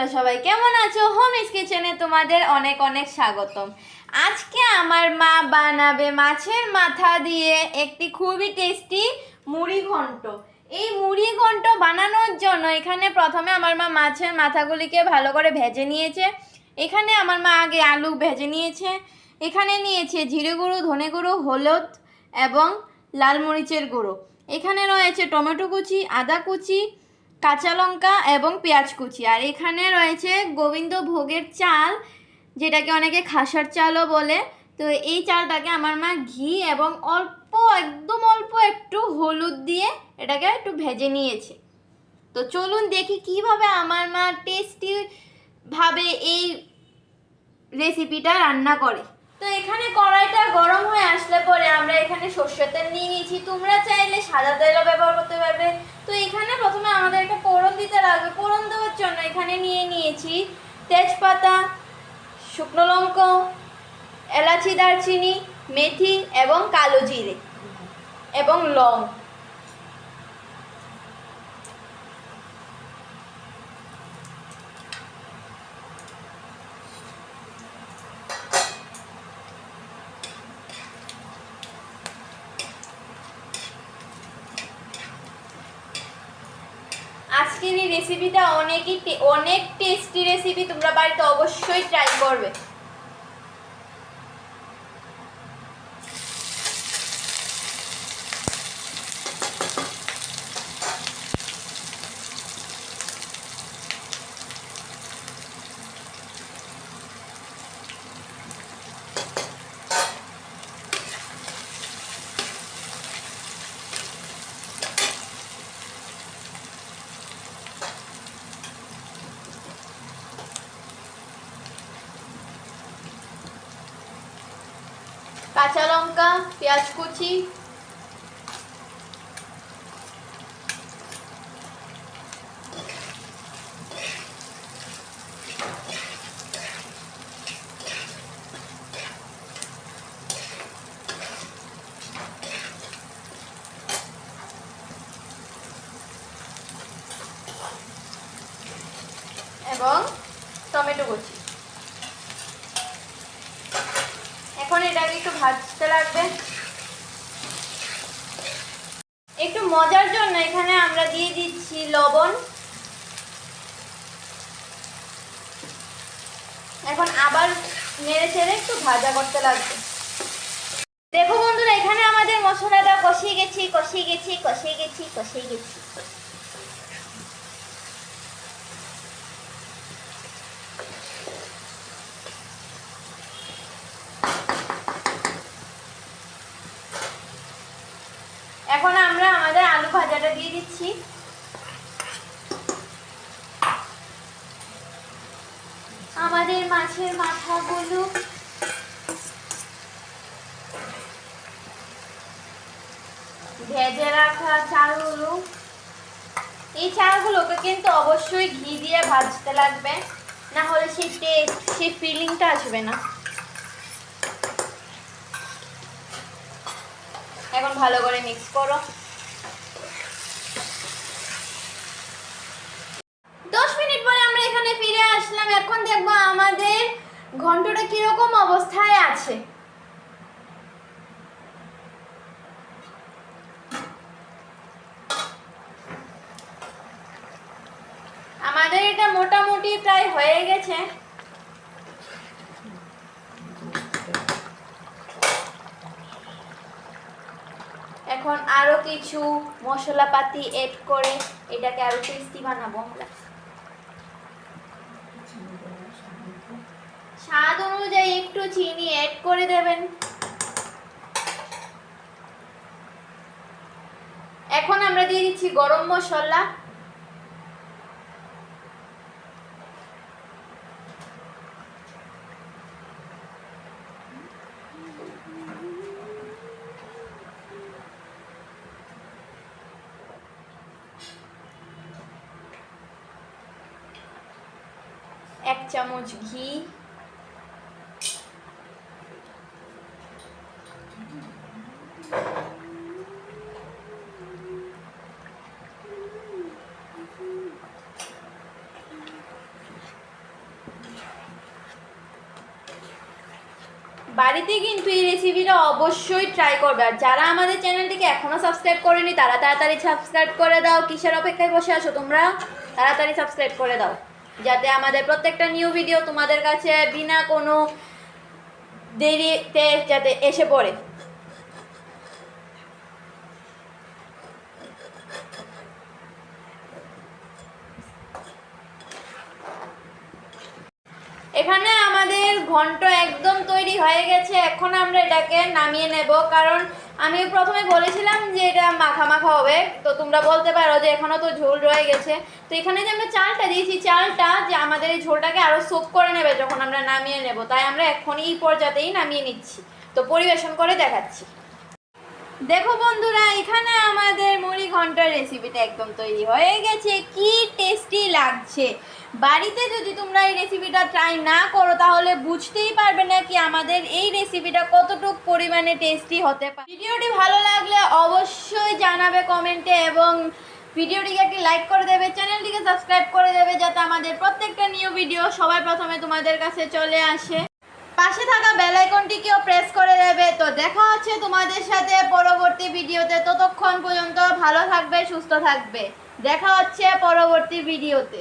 তোমরা সবাই কেমন আছো? হোম ইস কিচেনে তোমাদের অনেক অনেক স্বাগতম। আজকে আমার মা বানাবে মাছের মাথা দিয়ে একটি খুবই টেস্টি মুড়ি ঘন্ট। এই মুড়ি ঘন্ট বানানোর জন্য এখানে প্রথমে আমার মা মাছের মাথাগুলিকে ভালো করে ভেজে নিয়েছে। এখানে আমার মা আগে আলু ভেজে নিয়েছে। এখানে নিয়েছে জিরে গুঁড়ো, ধনে গুঁড়ো, হলুদ এবং লাল মরিচের গুঁড়ো। এখানে রয়েছে টমেটো কুচি, আদা কুচি কাঁচা লঙ্কা এবং পেঁয়াজ কুচি। আর এখানে রয়েছে গোবিন্দ ভোগের চাল, যেটাকে অনেকে খাসার চালও বলে। তো এই চালটাকে আমার মা ঘি এবং অল্প, একদম অল্প একটু হলুদ দিয়ে এটাকে একটু ভেজে নিয়েছে। তো চলুন দেখি কীভাবে আমার মা টেস্টি ভাবে এই রেসিপিটা রান্না করে। তো এখানে কড়াইটা গরম হয়ে আসলে পরে আমরা এখানে সর্ষের তেল নিয়ে নিয়েছি। তোমরা চাইলে সাদা তেলও ব্যবহার করতে পারবে। তো এখানে প্রথমে আমাদের একটা পোড়ন দিতে লাগবে। পোড়ন দেওয়ার জন্য এখানে নিয়ে নিয়েছি তেজপাতা, শুকনো লঙ্কা, এলাচি, দারচিনি, মেথি এবং কালো জিরে এবং লং। আজকের এই রেসিপিটা অনেকই অনেক টেস্টি রেসিপি তোমরা বাড়িতে অবশ্যই ট্রাই করবে। কাঁচা লঙ্কা পেঁয়াজ কুচি। এবং টমেটো কুচি এখন এটাকে একটু ভাজতে লাগবে। একটু মজার জন্য এখানে আমরা দিয়ে দিচ্ছি লবণ। এখন আবার নেড়ে চেড়ে একটু ভাজা করতে লাগবে। দেখো বন্ধুরা, এখানে আমাদের মশলাটা কষিয়ে গেছি কষিয়ে গেছি কষিয়ে গেছি কষিয়ে গেছি। এখন আমরা আমাদের আলু ভাজাটা দিয়ে দিচ্ছি। আমাদের মাছের মাথা মাথাগুলো ভেজে রাখা চালগুলো। এই চালগুলোকে কিন্তু অবশ্যই ঘি দিয়ে ভাজতে লাগবে না হলে সেই টেস্ট সেই ফিলিংটা আসবে না। এখন ভালো করে মিক্স করো। দশ মিনিট পরে আমরা এখানে ফিরে আসলাম। এখন দেখব আমাদের ঘন্টটা কীরকম অবস্থায় আছে। আমাদের এটা মোটামুটি প্রায় হয়ে গেছে। এখন আরও কিছু মশলাপাতি এড করে এটাকে আরও টেস্টি বানাবো স্বাদ অনুযায়ী একটু চিনি এড করে দেবেন। এখন আমরা দিয়ে দিচ্ছি গরম মশলা। এক চামচ ঘি। বাড়িতে কিন্তু এই রেসিপিটা অবশ্যই ট্রাই করবে। আর যারা আমাদের চ্যানেলটিকে এখনও সাবস্ক্রাইব করেনি, তারা তাড়াতাড়ি সাবস্ক্রাইব করে দাও। কিসের অপেক্ষায় বসে আছো তোমরা? তাড়াতাড়ি সাবস্ক্রাইব করে দাও। যাতে আমাদের প্রত্যেকটা নিউ ভিডিও তোমাদের কাছে বিনা কোনো দেরিতে যাতে এসে পড়ে এখানে আমাদের ঘন্ট একদম তৈরি হয়ে গেছে, এখন আমরা এটাকে নামিয়ে নেব। কারণ আমি প্রথমে বলেছিলাম যে এটা মাখা মাখা হবে, তো তোমরা বলতে পারো যে এখনও তো ঝোল রয়ে গেছে। তো এখানে যে আমরা চালটা দিয়েছি, চালটা যে আমাদের এই ঝোলটাকে আরও সোপ করে নেবে যখন আমরা নামিয়ে নেব, তাই আমরা এখনই এই পর্যাতেই নামিয়ে নিচ্ছি। তো পরিবেশন করে দেখাচ্ছি। দেখো বন্ধুরা, এখানে আমাদের মুড়ি ঘণ্টার রেসিপিটা একদম তৈরি হয়ে গেছে। কি টেস্টি লাগছে। বাড়িতে যদি তোমরা এই রেসিপিটা ট্রাই না করো, তাহলে বুঝতেই পারবে না কি আমাদের এই রেসিপিটা কতটুকু পরিমাণে টেস্টি হতে পারে। ভিডিওটি ভালো লাগলে অবশ্যই জানাবে কমেন্টে এবং ভিডিওটিকে একটি লাইক করে দেবে চ্যানেলটিকে সাবস্ক্রাইব করে দেবে, যাতে আমাদের প্রত্যেকটা নিউ ভিডিও সবার প্রথমে তোমাদের কাছে চলে আসে। পাশে থাকা বেল আইকনটিকেও প্রেস করে দেবে। তো দেখা হচ্ছে তোমাদের সাথে পরবর্তী ভিডিওতে ততক্ষণ পর্যন্ত ভালো থাকবে, সুস্থ থাকবে। দেখা হচ্ছে পরবর্তী ভিডিওতে